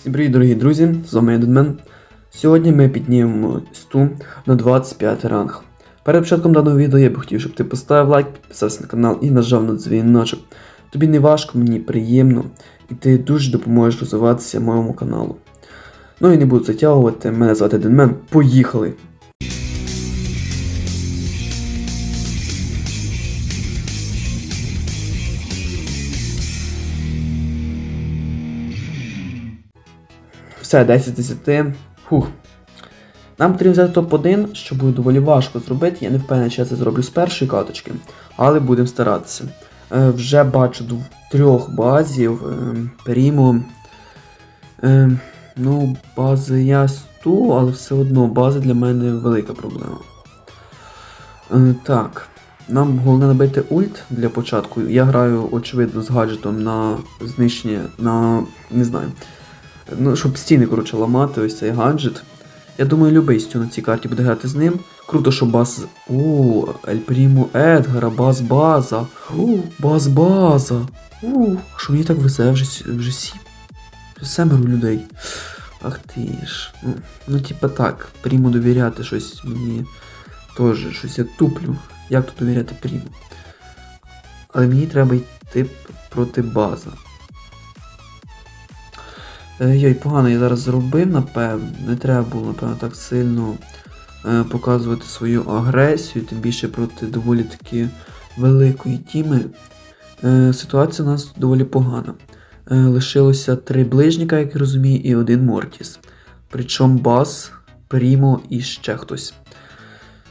Всім привіт, дорогі друзі! З вами я. Сьогодні ми піднімемо сту на 25 ранг. Перед початком даного відео я б хотів, щоб ти поставив лайк, підписався на канал і нажав на дзвіночок. Тобі не важко, мені приємно, і ти дуже допоможеш розвиватися моєму каналу. Ну і не буду затягувати, мене звати Денмен. Поїхали! Все, 10 з 10. Фух. Нам потрібно взяти топ-1, що буде доволі важко зробити. Я не впевнений, що я це зроблю з першої каточки, але будемо старатися. Е, вже бачу трьох базів. Е, Прімо. Е, ну, бази я 100, але все одно база для мене велика проблема. Е, так. Нам головне набити ульт для початку. Я граю, очевидно, з гаджетом на знищення, на. не знаю. Ну, щоб стіни, коротше, ламати, ось цей гаджет. Я думаю, любий стю на цій карті буде грати з ним. Круто, що бас. О, Ель Прімо Едгара, бас база. О, бас база. О, що мені так везе вже, вже сім. Семеро людей. Ах ти ж. Ну типа так, Пріму довіряти щось мені теж щось я туплю. Як тут довіряти Пріму? Але мені треба йти проти база. Е, Йой, погано я зараз зробив, напевно. Не треба було, напевно, так сильно е, показувати свою агресію, тим більше проти доволі таки великої тіми. Е, ситуація у нас доволі погана. Лишилося три ближніка, як я розумію, і один Мортіс. Причому Бас, Прімо і ще хтось.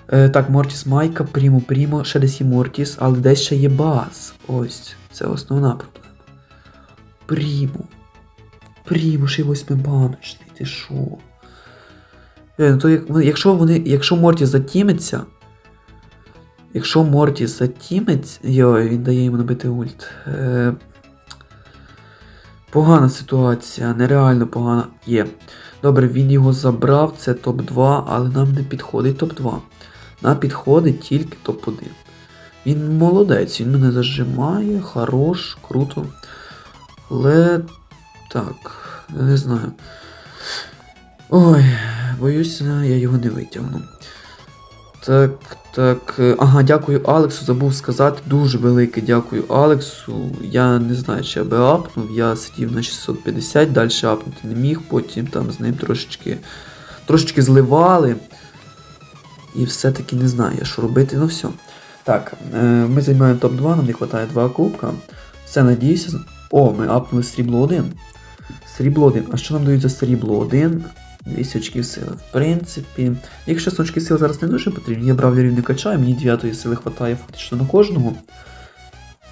Так, Мортіс Майка, Прімо, Прімо, ще десь є Мортіс, але десь ще є Бас. Ось, це основна проблема. Прімо. Ще й восьмибаночний, ти шо? Е, ну то як, ну, якщо вони. Якщо Морті затімиться. Якщо Морті затімиться. Йой, він дає йому набити ульт. Е, погана ситуація, нереально погана. Є. Добре, він його забрав, це топ-2, але нам не підходить топ-2. Нам підходить тільки топ-1. Він молодець, він мене зажимає, хорош, круто. Але так, я не знаю. Ой, боюся, я його не витягну. Так, так. е, Ага, дякую Алексу, забув сказати. Дуже велике дякую Алексу. Я не знаю, чи я би апнув. Я сидів на 650, далі апнути не міг, потім там з ним трошечки, трошечки зливали. І все-таки не знаю, що робити. Ну все. Так, е, ми займаємо топ-2, нам не вистачає 2 кубка. Все, надіюся. О, ми апнули срібло 1. Срібло 1. А що нам дають за срібло 1? 200 очків сили. В принципі, якщо очки сили зараз не дуже потрібні, я бравлерів не качаю, мені 9 сили вистачає фактично на кожного.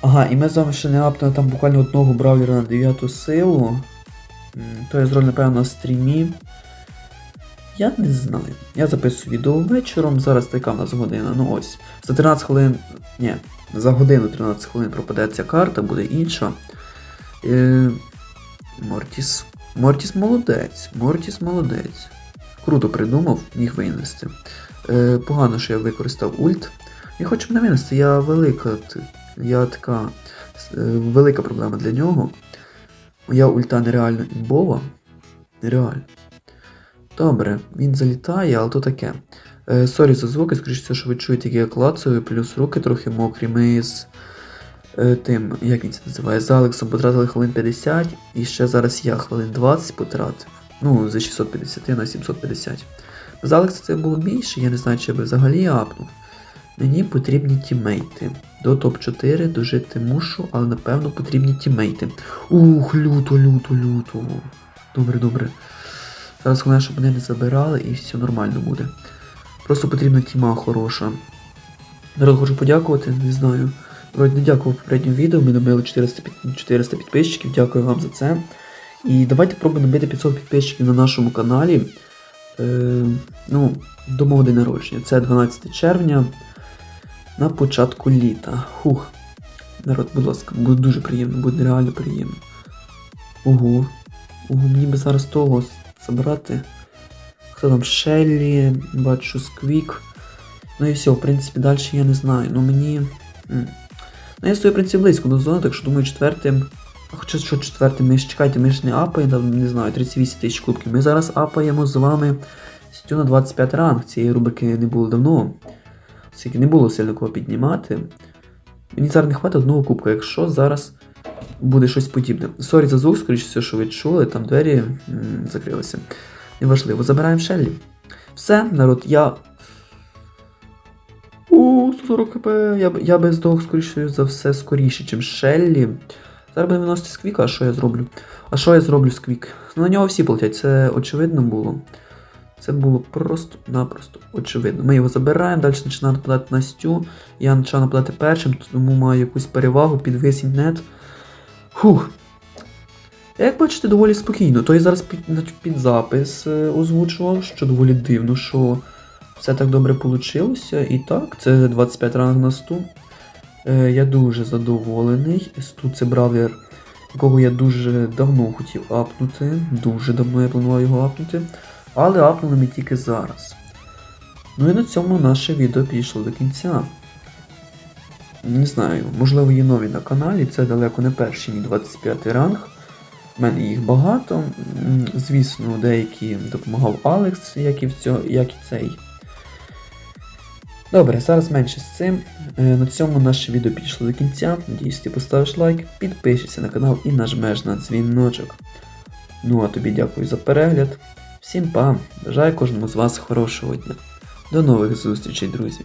Ага, і ми з вами ще не апнули там буквально одного бравлера на 9 силу. То я зроблю, напевно, на стрімі. Я не знаю. Я записую відео вечором, зараз така в нас година. Ну ось. За 13 хвилин. Ні, за годину 13 хвилин пропаде ця карта, буде інша. Е, Мортіс. Мортіс молодець. Мортіс молодець. Круто придумав, міг винести. Е, погано, що я використав ульт. Не хочу мене винести, я велика. Я така е, велика проблема для нього. Моя ульта нереально імбова. Нереально. Добре, він залітає, але то таке. Е, сорі за звуки, скоріше що ви чуєте, як я клацаю, плюс руки трохи мокрі. Ми з тим, як він це називає, з Алексом потратили хвилин 50, і ще зараз я хвилин 20 потратив. Ну, з 650 на 750. З Алекса це було більше, я не знаю, чи я би взагалі апнув. Мені потрібні тімейти. До топ-4 дожити мушу, але напевно потрібні тімейти. Ух, люто, люто, люто. Добре, добре. Зараз головне, щоб мене не забирали і все нормально буде. Просто потрібна тіма хороша. Народ хочу подякувати, не знаю. Вроді дякував в попередньому відео, ми набили 400, 400 підписчиків, дякую вам за це. І давайте пробуємо набити 500 підписчиків на нашому каналі. Е, ну, до мого день народження. Це 12 червня на початку літа. Хух. Народ, будь ласка, буде дуже приємно, буде реально приємно. Ого. Ого, мені би зараз того забрати. Хто там Шеллі, бачу Сквік. Ну і все, в принципі, далі я не знаю. Ну мені. М. Ну, я стою, в принципі, близько до зони, так що думаю, четвертим Хоча що четвертий, ми ж чекайте, ми ж не апаємо, не знаю, 38 тисяч кубків. Ми зараз апаємо з вами Стю на 25 ранг. Цієї рубрики не було давно. Оскільки не було сильно кого піднімати. Мені зараз не хватить одного кубка, якщо зараз буде щось подібне. Сорі за звук, скоріше все, що ви чули, там двері м, закрилися. Неважливо, забираємо Шеллі. Все, народ, я. У, 140 хп. Я, я би здох, скоріше за все, скоріше, ніж Шеллі. Зараз будемо виносити сквіка, а що я зроблю? А що я зроблю з квік? Ну, на нього всі полетять, це очевидно було. Це було просто-напросто очевидно. Ми його забираємо, далі починає нападати на Стю. Я почав нападати першим, тому маю якусь перевагу, підвисінь нет. Фух. Як бачите, доволі спокійно. То я зараз під, під запис е, озвучував, що доволі дивно, що все так добре вийшло. І так, це 25 ранг на сту. Е, я дуже задоволений. Сту це бравлер, якого я дуже давно хотів апнути. Дуже давно я планував його апнути. Але апнули ми тільки зараз. Ну і на цьому наше відео підійшло до кінця. Не знаю, можливо, є нові на каналі, це далеко не перший мій 25 ранг. У мене їх багато. Звісно, деякі допомагав Алекс, як і, в цьо, як і цей. Добре, зараз менше з цим. Е, На цьому наше відео підійшло до кінця. Надіюсь, ти поставиш лайк, підпишешся на канал і нажмеш на дзвіночок. Ну а тобі дякую за перегляд. Всім па! Бажаю кожному з вас хорошого дня. До нових зустрічей, друзі!